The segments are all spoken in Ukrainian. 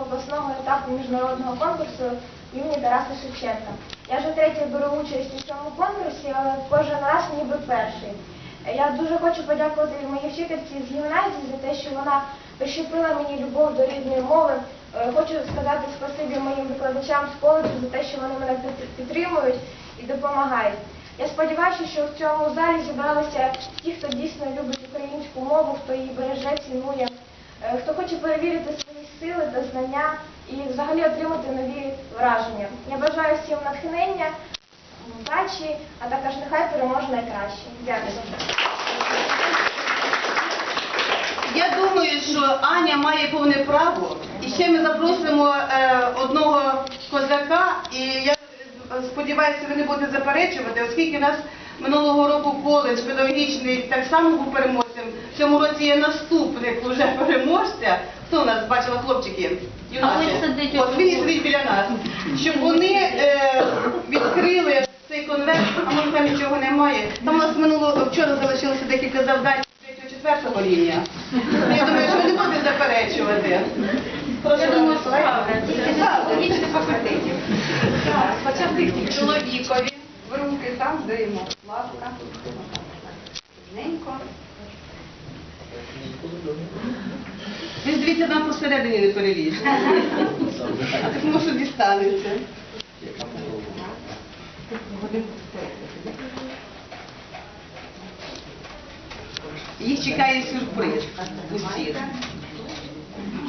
обласного етапу міжнародного конкурсу імені Тараса Шевченка. Я вже третє беру участь у цьому конкурсі, але кожен раз ніби перший. Я дуже хочу подякувати моїй вчительці з гімназії за те, що вона прищепила мені любов до рідної мови. Е, Хочу сказати спасибі моїм викладачам з коледжу за те, що вони мене підтримують і допомагають. Я сподіваюся, що в цьому залі зібралися ті, хто дійсно любить українську мову, хто її береже, цінує, е, хто хоче перевірити сили та знання і взагалі отримати нові враження. Я бажаю всім натхнення, удачі, а також нехай переможе найкраще. Дякую. Я думаю, що Аня має повне право. І ще ми запросимо е, одного козака, і я сподіваюся, ви не будете заперечувати, оскільки у нас минулого року коледж педагогічний так само був переможцем. В цьому році є наступник вже переможця. Хто у нас бачила хлопчики? Юначе. А сидить От він і сидить біля нас. Щоб вони е, відкрили цей конверт, а може там нічого немає. Там у нас минулого вчора залишилося декілька завдань третього-четвертого рівня. Я думаю, що ви не будете заперечувати. Прошу Я думаю. Тільки Так. факультетів. Спочатку чоловікові в руки там даємо. Ласка. Рівненько. Ви дивіться, нам посередині не перелізти. А так може дістанеться. Їх чекає сюрприз усіх.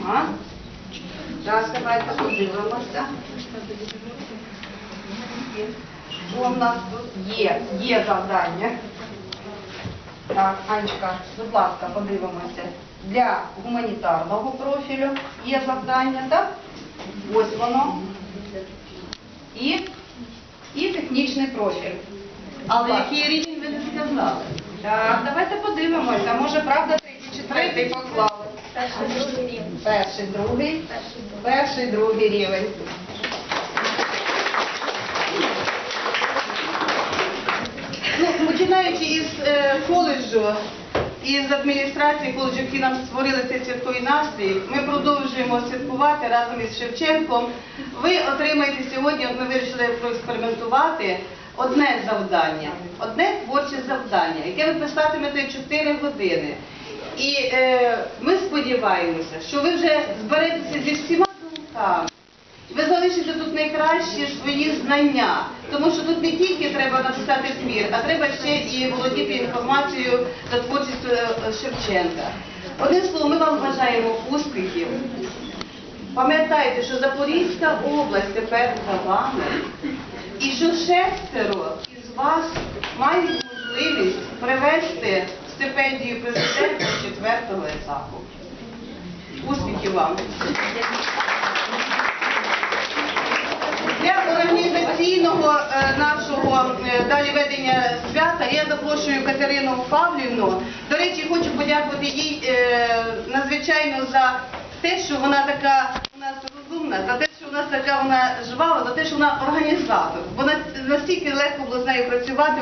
Ага. Зараз давайте подивимося. Що в нас тут є? Є завдання. Так, Анечка, будь ласка, подивимося. Для гуманітарного профілю є завдання, так? Ось воно. І, і технічний профіль. Але який рівень ви не сказали? Так, давайте подивимося. Може, правда, третій, четвертий поклали. Перший, другий рівень. Перший, другий. Перший, другий. Перший, другий рівень. Починаючи із е, коледжу, із адміністрації коледжу, які нам створили цей святковий настрій, ми продовжуємо святкувати разом із Шевченком. Ви отримаєте сьогодні, от ми вирішили проекспериментувати, одне завдання, одне творче завдання, яке ви писатимете 4 години. І е, ми сподіваємося, що ви вже зберетеся зі всіма думками. Ви тут найкращі свої знання, тому що тут не тільки треба написати твір, а треба ще і володіти інформацією за творчістю е, Шевченка. Одним словом, ми вам бажаємо успіхів. Пам'ятайте, що Запорізька область тепер за вами, і що шестеро із вас мають можливість привести стипендію президента з четвертого етапу. Успіхів вам! Для організаційного е, нашого е, далі ведення свята я запрошую Катерину Павлівну. До речі, хочу подякувати їй е, надзвичайно за те, що вона така у нас розумна, за те, що у нас така вона жвава, за те, що вона організатор. Бо настільки легко було з нею працювати